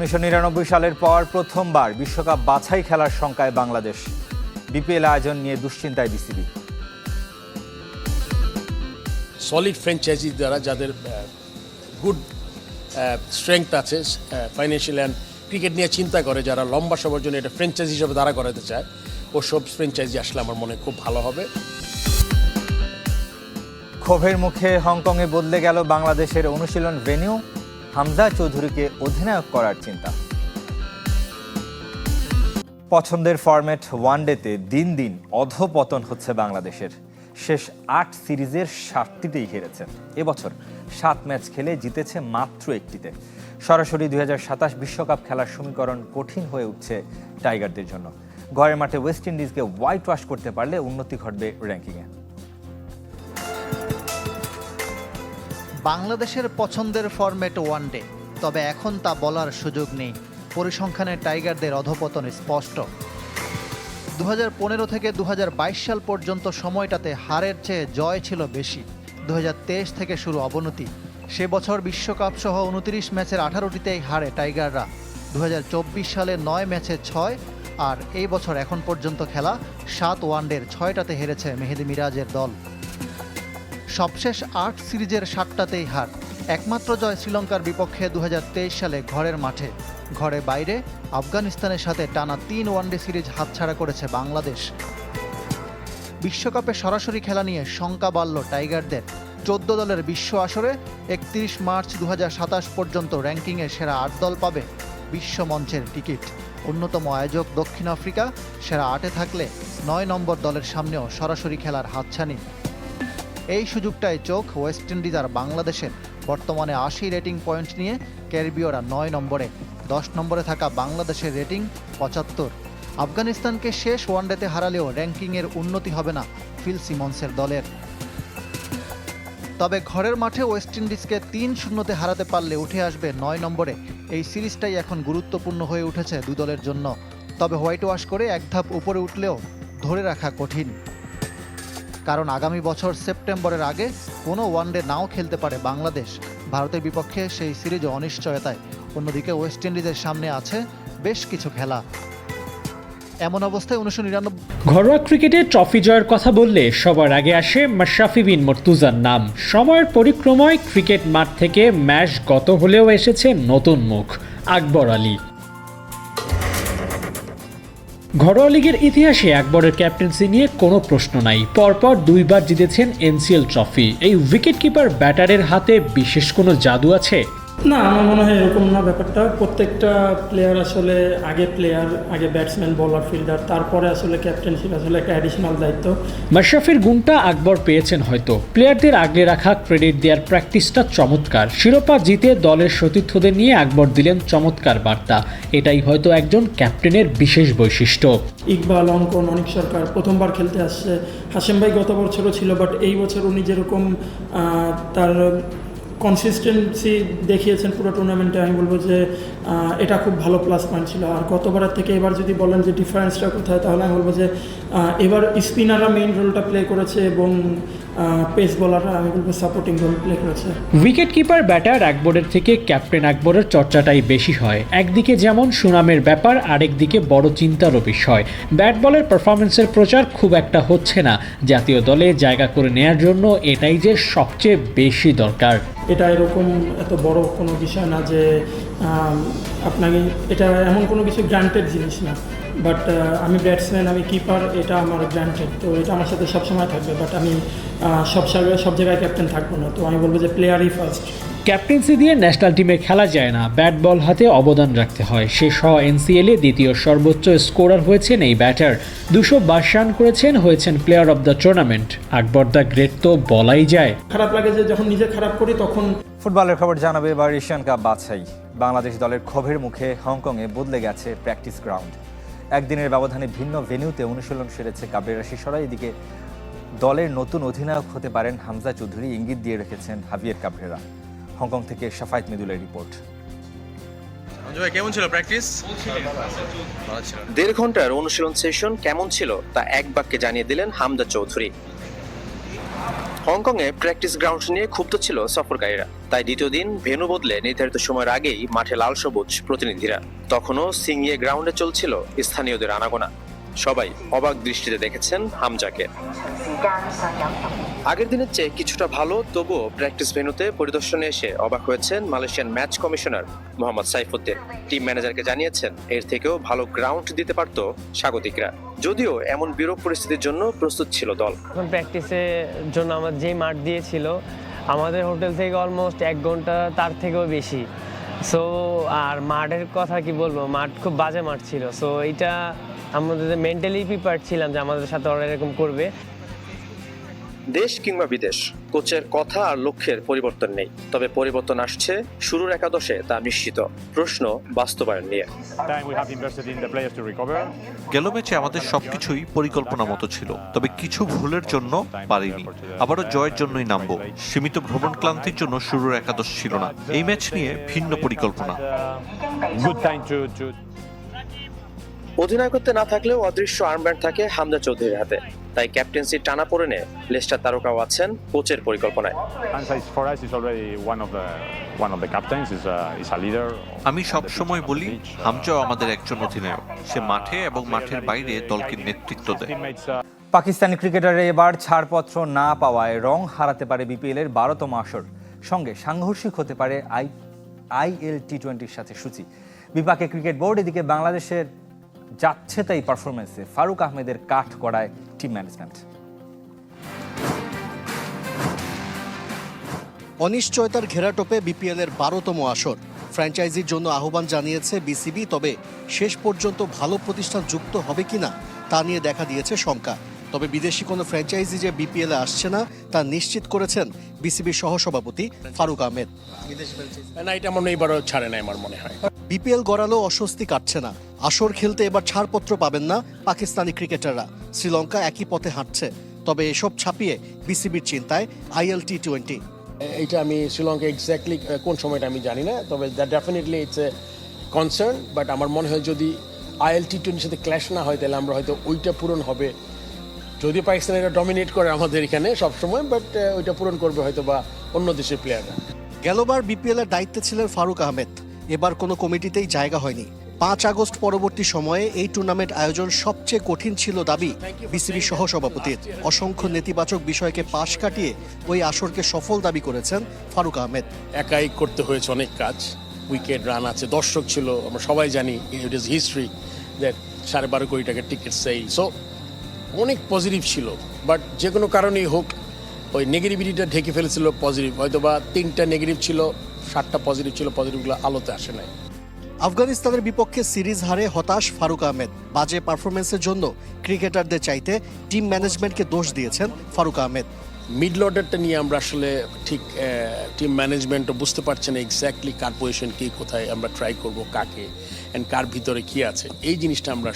উনিশশো নিরানব্বই সালের পর প্রথমবার বিশ্বকাপ বাছাই খেলার শঙ্কায় বাংলাদেশ। বিপিএল আয়োজন নিয়ে দুশ্চিন্তায় বিসিবি। সলিড ফ্র্যাঞ্চাইজি দ্বারা যাদের গুড স্ট্রেংথ আছে ফাইন্যান্সিয়াল অ্যান্ড ক্রিকেট নিয়ে চিন্তা করে যারা লম্বা সময়ের জন্য এটা ফ্র্যাঞ্চাইজি হিসেবে দাঁড়া করাতে চায় ওসব ফ্র্যাঞ্চাইজি আসলে আমার মনে খুব ভালো হবে। ক্ষোভের মুখে হংকংয়ে বদলে গেল বাংলাদেশের অনুশীলন ভেন্যু হামজা চৌধুরীকে অধিনায়ক করার চিন্তা। পছন্দের ফরম্যাট ওয়ানডেতে দিন দিন অধপতন হচ্ছে বাংলাদেশের। শেষ আট সিরিজের সাতটিতেই হেরেছে। এবছর সাত ম্যাচ খেলে জিতেছে মাত্র একটিতে। সরাসরি দুই বিশ্বকাপ খেলার সমীকরণ কঠিন হয়ে উঠছে টাইগারদের জন্য। ঘরের মাঠে ওয়েস্ট ইন্ডিজকে হোয়াইট ওয়াশ করতে পারলে উন্নতি ঘটবে র্যাঙ্কিংয়ে। বাংলাদেশের পছন্দের ফরম্যাট ওয়ানডে তবে এখন তা বলার সুযোগ নেই। পরিসংখ্যানে টাইগারদের অধপতন স্পষ্ট। দু হাজার পনেরো থেকে দু হাজার বাইশ সাল পর্যন্ত সময়টাতে হারের চেয়ে জয় ছিল বেশি। দু হাজার তেইশ থেকে শুরু অবনতি। সে বছর বিশ্বকাপ সহ উনত্রিশ ম্যাচের আঠারোটিতেই হারে টাইগাররা। দু হাজার চব্বিশ সালে নয় ম্যাচে ছয়, আর এই বছর এখন পর্যন্ত খেলা সাত ওয়ানডের ছয়টাতে হেরেছে মেহেদি মিরাজের দল। সবশেষ আট সিরিজের সাতটাতেই হার। একমাত্র জয় শ্রীলঙ্কার বিপক্ষে দু হাজার তেইশ সালে ঘরের মাঠে। ঘরে বাইরে আফগানিস্তানের সাথে টানা তিন ওয়ানডে সিরিজ হাতছাড়া করেছে বাংলাদেশ। বিশ্বকাপে সরাসরি খেলা নিয়ে শঙ্কা বাড়ল টাইগারদের। চোদ্দ দলের বিশ্ব আসরে একত্রিশ মার্চ দু হাজার সাতাশ পর্যন্ত র্যাঙ্কিংয়ে সেরা আট দল পাবে বিশ্ব মঞ্চের টিকিট। অন্যতম আয়োজক দক্ষিণ আফ্রিকা সেরা আটে থাকলে নয় নম্বর দলের সামনেও সরাসরি খেলার হাতছানি। এই সুযোগটায় চোখ ওয়েস্ট ইন্ডিজ আর বাংলাদেশের বর্তমানে আশি রেটিং পয়েন্ট নিয়ে ক্যারিবীয়রা নয় নম্বরে। দশ নম্বরে থাকা বাংলাদেশের রেটিং পঁচাত্তর। আফগানিস্তানকে শেষ ওয়ানডেতে হারালেও র্যাঙ্কিংয়ের উন্নতি হবে না ফিল সিমন্সের দলের। তবে ঘরের মাঠে ওয়েস্ট ইন্ডিজকে তিন শূন্যতে হারাতে পারলে উঠে আসবে নয় নম্বরে। এই সিরিজটাই এখন গুরুত্বপূর্ণ হয়ে উঠেছে দু দলের জন্য। তবে হোয়াইট ওয়াশ করে এক ধাপ উপরে উঠলেও ধরে রাখা কঠিন। কারণ আগামী বছর সেপ্টেম্বরের আগে কোনো ওয়ানডে নাও খেলতে পারে বাংলাদেশ। ভারতের বিপক্ষে সেই সিরিজ অনিশ্চয়তায়। অন্যদিকে ওয়েস্ট ইন্ডিজের সামনে আছে বেশ কিছু খেলা। এমন অবস্থায় উনিশশো নিরানব্বই ঘরোয়া ক্রিকেটে ট্রফি জয়ের কথা বললে সবার আগে আসে মাশরাফি বিন মর্তুজার নাম। সময়ের পরিক্রমায় ক্রিকেট মাঠ থেকে ম্যাচ গত হলেও এসেছে নতুন মুখ, আকবর আলী। ঘরোয়া লীগের ইতিহাসে একবারের ক্যাপ্টেন্সি নিয়ে কোনো প্রশ্ন নাই। পরপর দুইবার জিতেছেন এনসিএল ট্রফি। এই উইকেট কিপার ব্যাটারের হাতে বিশেষ কোনো জাদু আছে? না আমার মনে হয় এরকম না। ব্যাপারটা প্রত্যেকটা প্লেয়ার আসলে আগে প্লেয়ার আগে ব্যাটসম্যান বলার ফিল্ডার তারপরে আসলে ক্যাপ্টেনশিপ আসলে একটা অ্যাডিশনাল দায়িত্ব। মাশরাফির গুণটা আকবর পেয়েছেন হয়তো। প্লেয়ারদের আগলে রাখা ক্রেডিট দেওয়ার প্র্যাকটিসটা চমৎকার। শিরোপা জিতে দলের সতীর্থদের নিয়ে আকবর দিলেন চমৎকার বার্তা। এটাই হয়তো একজন ক্যাপ্টেনের বিশেষ বৈশিষ্ট্য। ইকবাল অঙ্কন অনিক সরকার প্রথমবার খেলতে আসছে। হাসেম ভাই গত বছরও ছিল বাট এই বছর উনি যেরকম তার কনসিস্টেন্সি দেখিয়েছেন পুরো টুর্নামেন্টে আমি বলব যে এটা খুব ভালো প্লাস পয়েন্ট ছিল। আর গতবারের থেকে এবার যদি বলেন যে ডিফারেন্সটা কোথায়, তাহলে আমি বলব যে এবার স্পিনাররা মেইন রোলটা প্লে করেছে এবং পেস বলাররা আমি বলব সাপোর্টিং রোল প্লে করেছে উইকেট কিপার ব্যাটার আকবরের থেকে ক্যাপ্টেন আকবরের চর্চাটাই বেশি হয়। একদিকে যেমন সুনামের ব্যাপার আরেকদিকে বড় চিন্তারও বিষয়। ব্যাট বলের পারফরমেন্সের প্রচার খুব একটা হচ্ছে না। জাতীয় দলে জায়গা করে নেয়ার জন্য এটাই যে সবচেয়ে বেশি দরকার। এটা এরকম এত বড় কোনো বিষয় না যে আপনাকে এটা এমন কোনো কিছু গ্রান্টেড জিনিস না। বাট আমি ব্যাটসম্যান আমি কিপার এটা আমার গ্রান্টেড তো এটা আমার সাথে সবসময় থাকবে। বাট আমি সব জায়গায় সব জায়গায় ক্যাপ্টেন থাকব না। তো আমি বলব যে প্লেয়ারই ফার্স্ট ক্যাপ্টেন্সি দিয়ে ন্যাশনাল টিমে খেলা যায় না। ব্যাট বল হাতে অবদান রাখতে হয়। সে সহ এনসিএলে দ্বিতীয় সর্বোচ্চ স্কোরার হয়েছেন এই ব্যাটার দুশো বাইশ রান করেছেন হয়েছেন player of the tournament Akbar the great তো বলাই যায়। খারাপ লাগে যে যখন নিজে খারাপ করি তখন ফুটবলের খবর জানাবে এবার এশিয়ান কাপ বাছাই। বাংলাদেশ দলের ক্ষোভের মুখে হংকংয়ে বদলে গেছে প্র্যাকটিস গ্রাউন্ড একদিনের ব্যবধানে ভিন্ন ভেনিউতে অনুশীলন সেরেছে কাবরেরা শিশরা এদিকে দলের নতুন অধিনায়ক হতে পারেন হামজা চৌধুরী ইঙ্গিত দিয়ে রেখেছেন হাবিয়ের কাবরেরা। হংকং থেকে সাফায়েত মিদুলের রিপোর্ট। কেমন ছিল প্র্যাকটিস? দেড় ঘণ্টার অনুশীলন সেশন কেমন ছিল তা এক বাক্যে জানিয়ে দিলেন হামদা চৌধুরী। হংকংয়ে প্র্যাকটিস গ্রাউন্ড নিয়ে ক্ষুব্ধ ছিল সফরকারীরা। তাই দ্বিতীয় দিন ভেনু বদলে নির্ধারিত সময়ের আগেই মাঠে লাল সবুজ প্রতিনিধিরা। তখনও সিংয়ে গ্রাউন্ডে চলছিল স্থানীয়দের আনাগোনা। সবাই অবাক দৃষ্টিতে দেখেছেন হামজাকে। আগের দিনের চেয়ে কিছুটা ভালো, তবুও প্র্যাকটিস ভেন্যুতে পরিদর্শনে এসে অবাক হয়েছেন Malaysian match commissioner Mohammad Saifuddin. Team ম্যানেজারকে জানিয়েছেন, এর থেকেও ভালো গ্রাউন্ড দিতে পারত স্বাগতিকরা। যদিও এমন বিরূপ পরিস্থিতির জন্য প্রস্তুত ছিল দল। এখন প্র্যাকটিসের জন্য আমার যেই মাঠ দিয়েছিল, আমাদের হোটেল থেকে অলমোস্ট এক ঘণ্টা তার থেকেও বেশি। সো আর মাঠের কথা কি বলব, মাঠ খুব বাজে মাঠ ছিল। সো এইটা আমাদের মেন্টালি প্রিপেয়ার ছিলাম যে আমাদের সাথে ওরা এরকম করবে। দেশ কিংবা বিদেশ কোচের কথা আর লক্ষ্যের পরিবর্তন নেই। তবে পরিবর্তন আসছে শুরুর একাদশে তা নিশ্চিত। প্রশ্ন বাস্তবায়ন নিয়ে. গেল ম্যাচে আমাদের সবকিছুই পরিকল্পনা মতো ছিল তবে কিছু ভুলের জন্য পারিনি। আবারও জয়ের জন্যই নামবো। সীমিত ভ্রমণ ক্লান্তির জন্য শুরুর একাদশ ছিল না। এই ম্যাচ নিয়ে ভিন্ন পরিকল্পনা। অধিনায়কত্বে না থাকলেও অদৃশ্য আর্মব্যান্ড থাকে হামজা চৌধুরীর হাতে। তাই ক্যাপ্টেন্সির টানা পড়েনে লেস্টার তারকাও আছেন কোচের পরিকল্পনায়। Of আমি সব সময় বলি pitch. হামজাও আমাদের একজন অধিনায়ক। সে মাঠে এবং মাঠের বাইরে দলকে নেতৃত্ব দেয়। Uh, পাকিস্তানি ক্রিকেটাররা এবার ছাড়পত্র না পাওয়ায় রং হারাতে পারে বিপিএল এর বারোতম আসর। সঙ্গে সাংঘর্ষিক হতে পারে আই আইএল টি টোয়েন্টির সাথে সূচি। বিপাকে ক্রিকেট বোর্ড এদিকে বাংলাদেশের যাচ্ছে তাই পারফরমেন্সে ফারুক আহমেদের কাঠ করায় টিম ম্যানেজমেন্ট অনিশ্চয়তার ঘেরাটোপে বিপিএল এর বারোতম আসর। ফ্র্যাঞ্চাইজির জন্য আহ্বান জানিয়েছে বিসিবি তবে শেষ পর্যন্ত ভালো প্রতিষ্ঠান যুক্ত হবে কিনা তা নিয়ে দেখা দিয়েছে শঙ্কা। তবে বিদেশি কোনো ফ্র্যাঞ্চাইজি যে বিপিএল আসছে না তা নিশ্চিত করেছেন বিসিবির সহসভাপতি ফারুক আহমেদ। না এটা মনে এবারও ছাড়ে না আমার মনে হয়। বিপিএল গড়ালেও অস্বস্তি কাটছে না। আসর খেলতে এবার ছাড়পত্র পাবেন না পাকিস্তানি ক্রিকেটাররা। শ্রীলঙ্কা একই পথে হাঁটছে। তবে এসব ছাপিয়ে বিসিবির চিন্তায় আইএল টি টোয়েন্টি এইটা আমি শ্রীলঙ্কা এক্স্যাক্টলি কোন সময়টা আমি জানি না তবে that definitely it's a concern but আমার মনে হয় যদি আইএল টি টোয়েন্টির সাথে ক্ল্যাশ না হয় তাহলে আমরা হয়তো ওইটা পূরণ হবে। যদি পাকিস্তান এটা ডমিনেট করে আমাদের এখানে সবসময় বাট ওইটা পূরণ করবে হয়তো বা অন্য দেশের প্লেয়াররা গেলবার বিপিএল এর দায়িত্বে ছিলেন ফারুক আহমেদ। এবার কোনো কমিটিতেই জায়গা হয়নি। পাঁচ আগস্ট পরবর্তী সময়ে এই টুর্নামেন্ট আয়োজন সবচেয়ে কঠিন ছিল দাবি বিসিবি সহসভাপতির। অসংখ্য নেতিবাচক বিষয়কে পাশ কাটিয়ে ওই আসরকে সফল দাবি করেছেন ফারুক আহমেদ। একাই করতে হয়েছে অনেক কাজ। উইকেট, রান আছে, দর্শক ছিল, আমরা সবাই জানি ইট ইজ হিস্ট্রি দ্যাট সাড়ে বারো কোটি টাকার টিকিট সেল সো অনেক পজিটিভ ছিল বাট যে কোনো কারণেই হোক, ওই নেগেটিভিটিটা ঢেকে ফেলেছিল পজিটিভ হয়তো বা তিনটা নেগেটিভ ছিল, সাতটা পজিটিভ ছিল পজিটিভগুলো আলোতে আসে নাই। আফগানিস্তানের বিপক্ষে সিরিজ হারে হতাশ ফারুক আহমেদ। বাজে পারফরমেন্সের জন্য ক্রিকেটারদের চাইতে টিম ম্যানেজমেন্টকে দোষ দিয়েছেন ফারুক আহমেদ। মিডল অর্ডারটা নিয়ে আমরা আসলে ঠিক টিম ম্যানেজমেন্টও বুঝতে পারছে না এক্স্যাক্টলি কার পজিশন কে কোথায় আমরা ট্রাই করব, কাকে অ্যান্ড কার ভিতরে কি আছে। এই জিনিসটা আমরা